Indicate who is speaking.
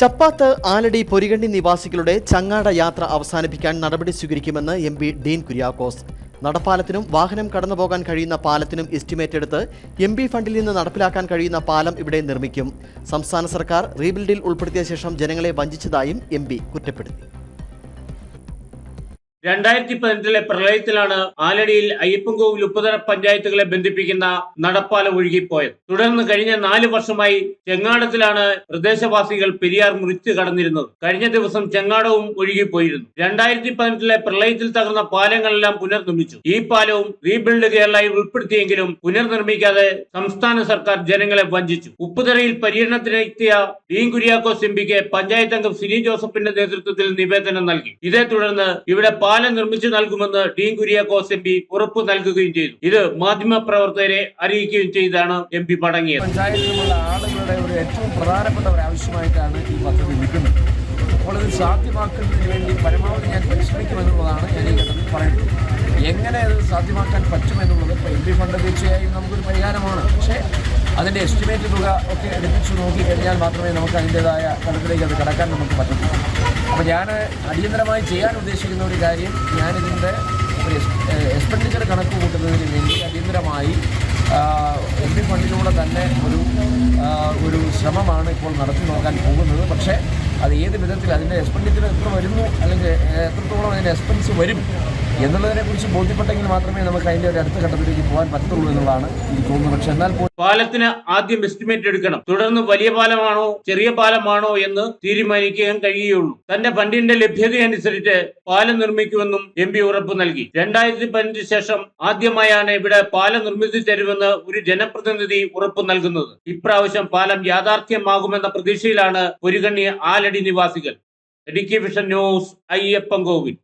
Speaker 1: ചപ്പാത്ത് ആലടി പൊരികണ്ണി നിവാസികളുടെ ചങ്ങാട യാത്ര അവസാനിപ്പിക്കാൻ നടപടി സ്വീകരിക്കുമെന്ന് എം പി ഡീൻ കുര്യാക്കോസ്. നടപ്പാലത്തിനും വാഹനം കടന്നുപോകാൻ കഴിയുന്ന പാലത്തിനും എസ്റ്റിമേറ്റ് എടുത്ത് എം പി ഫണ്ടിൽ നിന്ന് നടപ്പിലാക്കാൻ കഴിയുന്ന പാലം ഇവിടെ നിർമ്മിക്കും. സംസ്ഥാന സർക്കാർ റീബിൽഡിൽ ഉൾപ്പെടുത്തിയ ശേഷം ജനങ്ങളെ വഞ്ചിച്ചതായും എം കുറ്റപ്പെടുത്തി.
Speaker 2: രണ്ടായിരത്തി പതിനെട്ടിലെ പ്രളയത്തിലാണ് ആലടിയിൽ അയ്യപ്പൻകോവിൽ ഉപ്പുതറ പഞ്ചായത്തുകളെ ബന്ധിപ്പിക്കുന്ന നടപ്പാല ഒഴുകിപ്പോയത്. തുടർന്ന് കഴിഞ്ഞ നാല് വർഷമായി ചെങ്ങാടത്തിലാണ് പ്രദേശവാസികൾ പെരിയാർ മുറിച്ചു കടന്നിരുന്നത്. കഴിഞ്ഞ ദിവസം ചെങ്ങാടവും ഒഴുകിപ്പോയിരുന്നു. രണ്ടായിരത്തി പതിനെട്ടിലെ പ്രളയത്തിൽ തകർന്ന പാലങ്ങളെല്ലാം പുനർനിർമ്മിച്ചു. ഈ പാലവും റീബിൽഡ് കേരളയിൽ ഉൾപ്പെടുത്തിയെങ്കിലും പുനർനിർമ്മിക്കാതെ സംസ്ഥാന സർക്കാർ ജനങ്ങളെ വഞ്ചിച്ചു. ഉപ്പുതറയിൽ പര്യടനത്തിനെത്തിയ ഡീൻ കുര്യാക്കോസ് എംപിക്ക് പഞ്ചായത്ത് അംഗം സിനി ജോസഫിന്റെ നേതൃത്വത്തിൽ നിവേദനം നൽകി. ഇതേ തുടർന്ന് ഇവിടെ പാലം നിർമ്മിച്ചു നൽകുമെന്ന് ഡീൻ കുര്യാക്കോസ് എം പി ഉറപ്പു നൽകുകയും ചെയ്തു. ഇത് മാധ്യമ പ്രവർത്തകരെ അറിയിക്കുകയും ചെയ്താണ് എം പി മടങ്ങിയത്.
Speaker 3: പഞ്ചായത്തിലുമുള്ള ആളുകളുടെ ഒരു ഏറ്റവും ആവശ്യമായിട്ടാണ് ഈ പദ്ധതി നിൽക്കുന്നത്. സാധ്യമാക്കുന്നതിന് പരമാവധി എങ്ങനെ അത് സാധ്യമാക്കാൻ പറ്റുമെന്നുള്ളത് ഇപ്പോൾ എം പി ഫണ്ട് തീർച്ചയായും നമുക്കൊരു പരിഹാരമാണ്. പക്ഷേ അതിന്റെ എസ്റ്റിമേറ്റ് തുക ഒക്കെ എടുപ്പിച്ച് നോക്കിക്കഴിഞ്ഞാൽ മാത്രമേ നമുക്ക് അതിന്റെതായ തലത്തിലേക്ക് അത് കടക്കാൻ നമുക്ക് പറ്റത്തുള്ളൂ. അപ്പോൾ ഞാൻ അടിയന്തരമായി ചെയ്യാൻ ഉദ്ദേശിക്കുന്ന ഒരു കാര്യം ഞാനിതിന്റെ ഒരു എക്സ്പെൻഡിച്ചർ കണക്ക് കൂട്ടുന്നതിന് വേണ്ടി അടിയന്തരമായി എം പി ഫണ്ടിലൂടെ തന്നെ ഒരു ഒരു ശ്രമമാണ് ഇപ്പോൾ നടത്തി നോക്കാൻ പോകുന്നത്. പക്ഷേ അത് ഏത് വിധത്തിൽ അതിന്റെ എക്സ്പെൻഡിച്ചർ എത്ര വരുന്നു അല്ലെങ്കിൽ എത്രത്തോളം അതിന്റെ എക്സ്പെൻസ് വരും എന്നുള്ളതിനെക്കുറിച്ച് ബോധ്യപ്പെട്ടെങ്കിൽ മാത്രമേ നമുക്ക് അതിന്റെ ഒരു അടുത്ത ഘട്ടത്തിലേക്ക് പോകാൻ പറ്റത്തുള്ളൂ എന്നുള്ളതാണ് എനിക്ക് തോന്നുന്നത്. പക്ഷേ എന്നാൽ പോലും
Speaker 2: പാലത്തിന് ആദ്യം എസ്റ്റിമേറ്റ് എടുക്കണം. തുടർന്ന് വലിയ പാലമാണോ ചെറിയ പാലമാണോ എന്ന് തീരുമാനിക്കാൻ കഴിയുള്ളൂ തന്റെ ഫണ്ടിന്റെ ലഭ്യതയനുസരിച്ച് പാലം നിർമ്മിക്കുമെന്നും എം പി ഉറപ്പ് നൽകി. രണ്ടായിരത്തി പതിനഞ്ച് ശേഷം ആദ്യമായാണ് ഇവിടെ പാലം നിർമ്മിച്ചു തരുമെന്ന് ഒരു ജനപ്രതിനിധി ഉറപ്പ് നൽകുന്നത്. ഇപ്രാവശ്യം പാലം യാഥാർത്ഥ്യമാകുമെന്ന പ്രതീക്ഷയിലാണ് പൊരുകണ്ണി ആലടി നിവാസികൾ. Idukki vision news Ayyappancoil